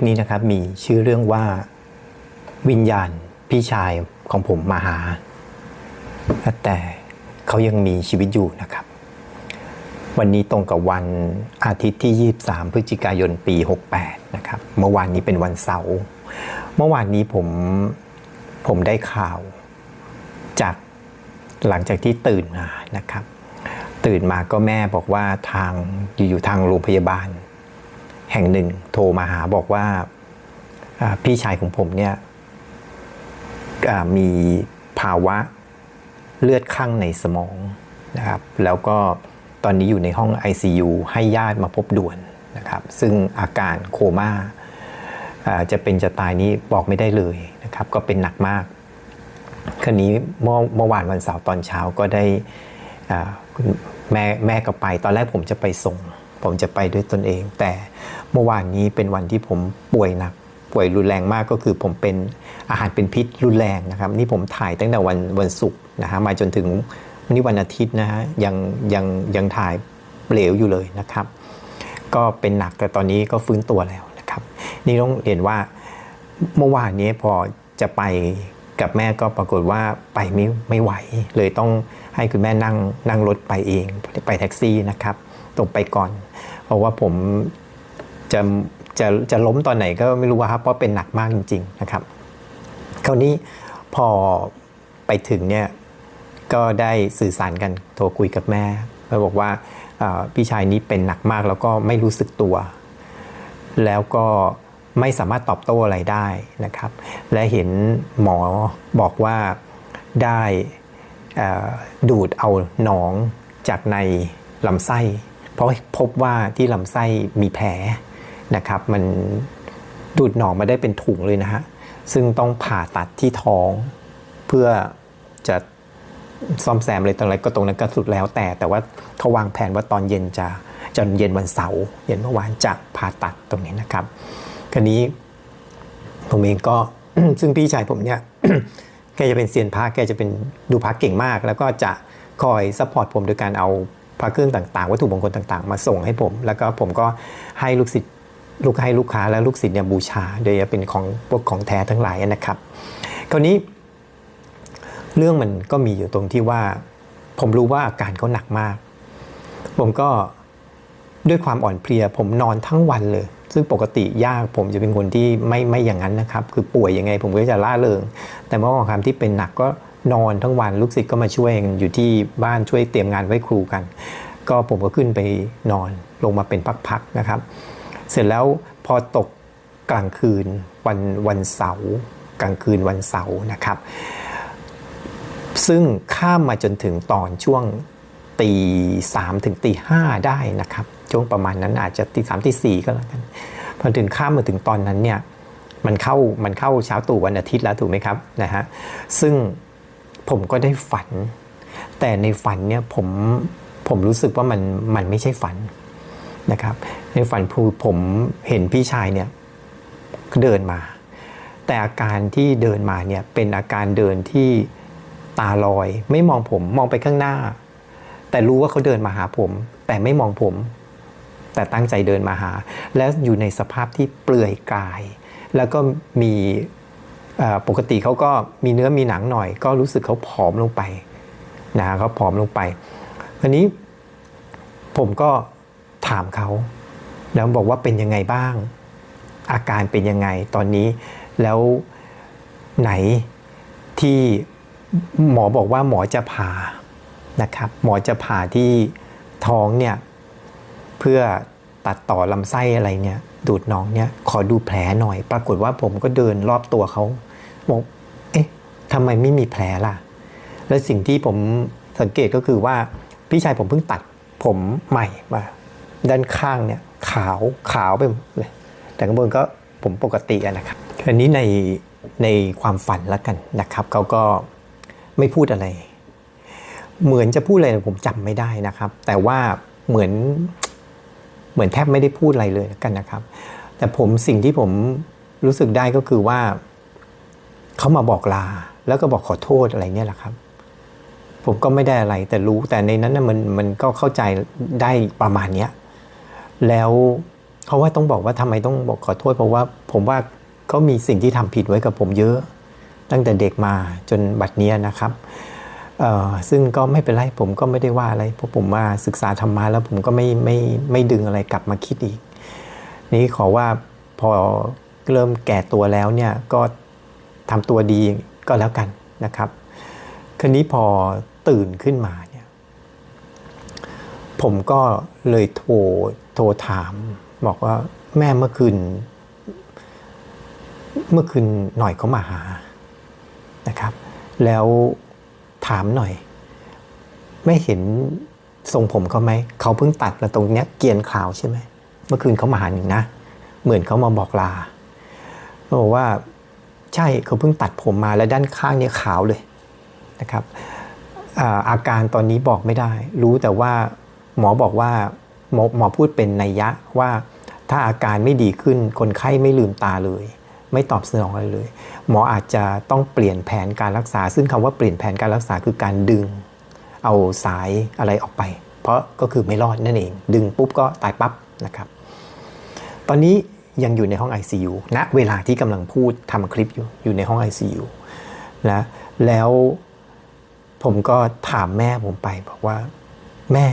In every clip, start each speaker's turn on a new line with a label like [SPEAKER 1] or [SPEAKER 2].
[SPEAKER 1] ปนี้นะครับมีชื่อเรื่องว่าวิญญาณพี่ชายของผมมาหา แต่เขายังมีชีวิตอยู่นะครับ วันนี้ตรงกับวันอาทิตย์ที่ 23 พฤศจิกายนปี 68 นะครับ เมื่อวานนี้เป็นวันเสาร์ เมื่อวานนี้ผมผมได้ข่าวจากหลังจากที่ตื่นมานะครับ ตื่นมาก็แม่บอกว่าทางอยู่ๆทางโรงพยาบาล แห่งหนึ่งโทรมาหาบอกว่าพี่ชายของผมเนี่ยมีภาวะเลือดข้างในสมองนะครับแล้วก็ตอนนี้อยู่ในห้อง ICU ให้ญาติมาพบด่วนนะครับซึ่งอาการโคม่าอ่าจะเป็นจะตายนี้บอกไม่ได้เลยนะครับก็เป็นหนักมากคราวนี้เมื่อเมื่อวานวันเสาร์ตอนเช้าก็ได้แม่แม่ก็ไป ตอนแรกผมจะไปส่ง ผมจะไปด้วยตนเอง แต่เมื่อวานนี้เป็นวันที่ผมป่วยหนัก ป่วยรุนแรงมากก็คือผมเป็นอาหารเป็นพิษรุนแรงนะครับ นี่ผมถ่ายตั้งแต่วันวันศุกร์นะฮะมาจนถึงวันนี้วันอาทิตย์นะฮะยังยังยังถ่ายเหลวอยู่เลยนะครับ ก็เป็นหนักแต่ตอนนี้ก็ฟื้นตัวแล้วนะครับ นี่ต้องเรียนว่าเมื่อวานนี้พอจะไปกับแม่ก็ปรากฏว่าไปไม่ไม่ไหว เลยต้องให้คุณแม่นั่งนั่งรถไปเองไปแท็กซี่นะครับ ตรงไปก่อนเพราะว่าผมจะจะจะล้มตอนไหนก็ไม่รู้ว่าครับเพราะเป็นหนักมากจริง ๆนะครับ คราวนี้พอไปถึงเนี่ยก็ได้สื่อสารกันโทรคุยกับแม่แล้วบอกว่าพี่ชายนี้เป็นหนักมากแล้วก็ไม่รู้สึกตัว แล้วก็ไม่สามารถตอบโต้อะไรได้นะครับ และเห็นหมอบอกว่าได้ดูดเอาหนองจากในลำไส้ ราะพบว่าที่ลำไส้มีแผลนะครับมันดูดหนองมาได้เป็นถุงเลยนะฮะซึ่งต้องผ่าตัดที่ท้อง เพื่อจะซ่อมแซมอะไรตรงอะไรก็ตรงนั้นก็สุดแล้วแต่ แต่ว่าเขาวางแผนว่าตอนเย็นจะจนเย็นวันเสาร์เย็นเมื่อวานจะผ่าตัดตรงนี้นะครับคราวนี้ผมเองก็ซึ่งพี่ชายผมเนี่ยแกจะเป็นเซียนพระแกจะเป็นดูพระเก่งมาก แล้วก็จะคอยซัพพอร์ตผมโดยการเอา พระเครื่องต่างๆ วัตถุมงคลต่างๆ มาส่งให้ผม แล้วก็ผมก็ให้ลูกศิษย์ลูกให้ลูกค้าและลูกศิษย์เนี่ยบูชา โดยจะเป็นของพวกของแท้ทั้งหลายนะครับ คราวนี้ เรื่องมันก็มีอยู่ตรงที่ว่า ผมรู้ว่าอาการเขาหนักมาก ผมก็ด้วยความอ่อนเพลีย ผมนอนทั้งวันเลย ซึ่งปกติยากผมจะเป็นคนที่ไม่ไม่อย่างนั้นนะครับ คือป่วยยังไงผมก็จะล่าเริง แต่เมื่อวันคำที่เป็นหนักก็ นอนทั้งวันลูกศิษย์ก็มาช่วยกันอยู่ที่บ้านช่วยเตรียมงานไว้ครูกัน ก็ผมก็ขึ้นไปนอนลงมาเป็นพักๆนะครับ เสร็จแล้วพอตกกลางคืนวันวันเสาร์กลางคืนวันเสาร์นะครับ ซึ่งข้ามมาจนถึงตอนช่วงตีสามถึงตีห้าได้นะครับ ช่วงประมาณนั้นอาจจะตีสามตีสี่ก็แล้วกันพอถึงข้ามมาถึงตอนนั้นเนี่ยมันเข้ามันเข้าเช้าตู่วันอาทิตย์แล้วถูกไหมครับนะฮะซึ่ง ผมก็ได้ฝัน แต่ในฝันเนี่ยผมผมรู้สึกว่ามันมันไม่ใช่ฝันนะครับ ในฝันพูผมเห็นพี่ชายเนี่ยเดินมา แต่อาการที่เดินมาเนี่ยเป็นอาการเดินที่ตาลอย ไม่มองผมมองไปข้างหน้า แต่รู้ว่าเขาเดินมาหาผม แต่ไม่มองผม แต่ตั้งใจเดินมาหา และอยู่ในสภาพที่เปลือยกาย แล้วก็มี ปกติเขาก็มีเนื้อมีหนังหน่อย ก็รู้สึกเขาผอมลงไปนะฮะเขาผอมลงไปทีนี้ผมก็ถามเขาแล้วบอกว่าเป็นยังไงบ้าง อาการเป็นยังไงตอนนี้ แล้วไหนที่หมอบอกว่าหมอจะผ่านะครับหมอจะผ่าที่ท้องเนี่ยเพื่อตัดต่อลำไส้อะไรเนี่ยดูดน้องเนี่ยขอดูแผลหน่อย ปรากฏว่าผมก็เดินรอบตัวเขา บอกเอ๊ะทำไมไม่มีแผลล่ะ และสิ่งที่ผมสังเกตก็คือว่าพี่ชายผมเพิ่งตัดผมใหม่มา ด้านข้างเนี่ยขาวขาวไปเลย แต่ข้างบนก็ผมปกติอะนะครับอันนี้ในในความฝันแล้วกันนะครับเขาก็ไม่พูดอะไร เหมือนจะพูดอะไรผมจำไม่ได้นะครับ แต่ว่าเหมือนเหมือนแทบไม่ได้พูดอะไรเลยกันนะครับ แต่ผมสิ่งที่ผมรู้สึกได้ก็คือว่า เขามาบอกลา แล้วก็บอกขอโทษอะไรเนี่ยแหละครับ ผมก็ไม่ได้อะไรแต่รู้แต่ในนั้นนะมันมันก็เข้าใจได้ประมาณเนี้ยแล้วเพราะว่าต้องบอกว่าทำไมต้องบอกขอโทษ เพราะว่าผมว่าก็มีสิ่งที่ทำผิดไว้กับผมเยอะ ตั้งแต่เด็กมาจนบัดเนี้ยนะครับซึ่งก็ไม่เป็นไรผมก็ไม่ได้ว่าอะไรเพราะผมว่าศึกษาธรรมะแล้วผมก็ไม่ไม่ไม่ดึงอะไรกลับมาคิดอีก นี้ขอว่าพอเริ่มแก่ตัวแล้วเนี่ยก็ ทำตัวดีก็แล้วกันนะครับคราวนี้พอตื่นขึ้นมาเนี่ยผมก็เลยโทรโทรถาม บอกว่าแม่เมื่อคืน เมื่อคืนหน่อยเขามาหานะครับ แล้วถามหน่อย ไม่เห็นทรงผมเขาไหมเขาเพิ่งตัดแล้วตรงเนี้ยเกียนขาวใช่ไหมเมื่อคืนเขามาหาหนึ่งนะ เหมือนเขามาบอกลาเขาบอกว่า ใช่เขาเพิ่งตัดผมมาแล้วด้านข้างเนี่ยขาวเลยนะครับอาการตอนนี้บอกไม่ได้ รู้แต่ว่าหมอบอกว่าหมอหมอพูดเป็นนัยยะว่าถ้าอาการไม่ดีขึ้นคนไข้ไม่ลืมตาเลย ไม่ตอบสนองอะไรเลย หมออาจจะต้องเปลี่ยนแผนการรักษา ซึ่งคำว่าเปลี่ยนแผนการรักษาคือการดึง เอาสายอะไรออกไป เพราะก็คือไม่รอดนั่นเอง ดึงปุ๊บก็ตายปั๊บนะครับ ตอนนี้ ยังอยู่ในห้อง ICU ณเวลาที่กำลังพูดทำคลิปอยู่อยู่ในห้อง ICU นะแล้วผมก็ถามแม่ผมไปบอกว่าแม่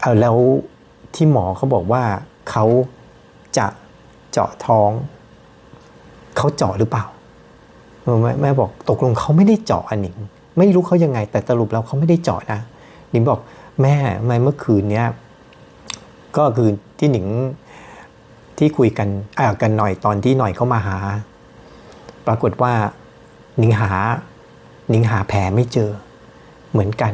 [SPEAKER 1] เอาแล้วที่หมอเขาบอกว่าเขาจะเจาะท้องเขาเจาะหรือเปล่าแม่แม่บอกตกลงเขาไม่ได้เจาะอันนิงไม่รู้เขายังไง แต่สรุปแล้วเขาไม่ได้เจาะนะหนิงบอกแม่ทำไมเมื่อคืนเนี้ยก็คือที่หนิง ที่คุยกันอ่ากันหน่อยตอนที่หน่อยเขามาหา ปรากฏว่าหนิงหาหนิงหาแผลไม่เจอเหมือนกัน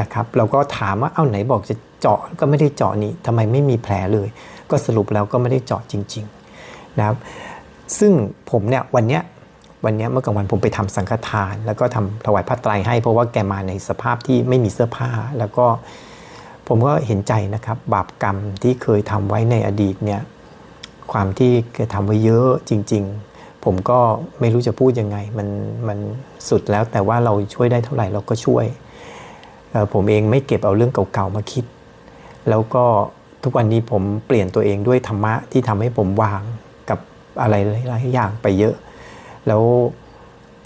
[SPEAKER 1] นะครับ เราก็ถามว่าเอ้าไหนบอกจะเจาะก็ไม่ได้เจาะนี่ทำไมไม่มีแผลเลย ก็สรุปแล้วก็ไม่ได้เจาะจริง ๆนะครับ ซึ่งผมเนี่ยวันเนี้ยวันเนี้ยเมื่อกลางวันผมไปทำสังฆทาน แล้วก็ทำถวายพระไตรให้ เพราะว่าแกมาในสภาพที่ไม่มีเสื้อผ้า แล้วก็ผมก็เห็นใจนะครับ บาปกรรมที่เคยทำไว้ในอดีตเนี่ย ความที่แกทำไว้เยอะจริง ๆ ผมก็ไม่รู้จะพูดยังไง มันมันสุดแล้วแต่ว่าเราช่วยได้เท่าไหร่เราก็ช่วย ผมเองไม่เก็บเอาเรื่องเก่าๆมาคิด แล้วก็ทุกวันนี้ผมเปลี่ยนตัวเองด้วยธรรมะที่ทำให้ผมวางกับอะไรหลายๆอย่างไปเยอะ แล้ว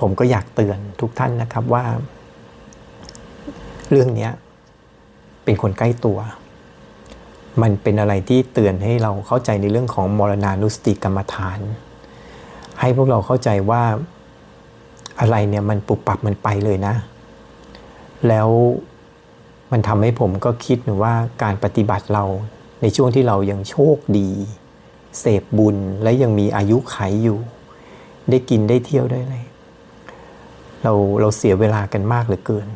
[SPEAKER 1] ผมก็อยากเตือนทุกท่านนะครับว่า เรื่องนี้เป็นคนใกล้ตัว มันเป็นอะไรที่เตือนให้เราเข้าใจในเรื่องของมรณานุสติกรรมฐาน ให้พวกเราเข้าใจว่าอะไรเนี่ยมันปุบปับมันไปเลยนะ แล้วมันทำให้ผมก็คิดหนูว่าการปฏิบัติเราในช่วงที่เรายังโชคดี เสพบุญและยังมีอายุไขอยู่ ได้กินได้เที่ยวได้อะไรเราเราเสียเวลากันมากเหลือเกิน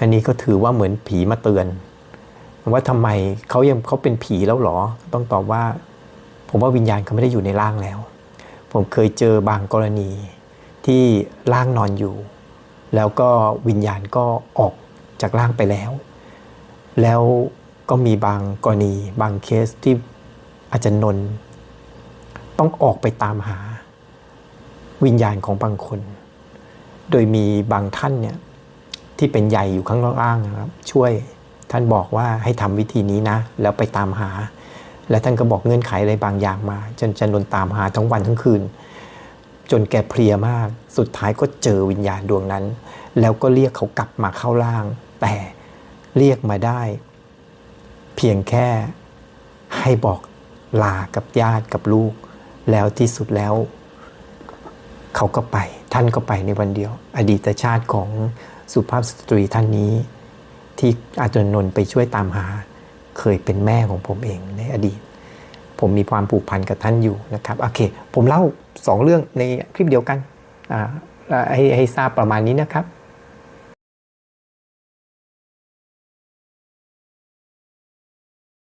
[SPEAKER 1] อันนี้ก็ถือว่าเหมือนผีมาเตือน ว่าทำไมเขายังเขาเป็นผีแล้วหรอ ต้องตอบว่า ผมว่าวิญญาณเขาไม่ได้อยู่ในร่างแล้ว ผมเคยเจอบางกรณีที่ร่างนอนอยู่ แล้วก็วิญญาณก็ออกจากร่างไปแล้ว แล้วก็มีบางกรณี บางเคสที่อาจารย์นนต้องออกไปตามหา วิญญาณของบางคน โดยมีบางท่านเนี่ยที่เป็นใหญ่อยู่ข้างล่างนะครับ ช่วย ท่านบอกว่าให้ทำวิธีนี้นะ แล้วไปตามหา และท่านก็บอกเงื่อนไขอะไรบางอย่างมา จนจันนนตามหาทั้งวันทั้งคืน จนแกเพลียมาก สุดท้ายก็เจอวิญญาณดวงนั้น แล้วก็เรียกเขากลับมาเข้าร่าง แต่เรียกมาได้ เพียงแค่ให้บอกลากับญาติกับลูก แล้วที่สุดแล้ว เขาก็ไป ท่านก็ไปในวันเดียว อดีตชาติของสุภาพสตรีท่านนี้ ที่อาจารย์นนท์ไปช่วยตามหา เคยเป็นแม่ของผมเองในอดีต ผมมีความผูกพันกับท่านอยู่นะครับโอเค ผมเล่าสองเรื่องในคลิปเดียวกันให้ให้ทราบประมาณนี้นะครับ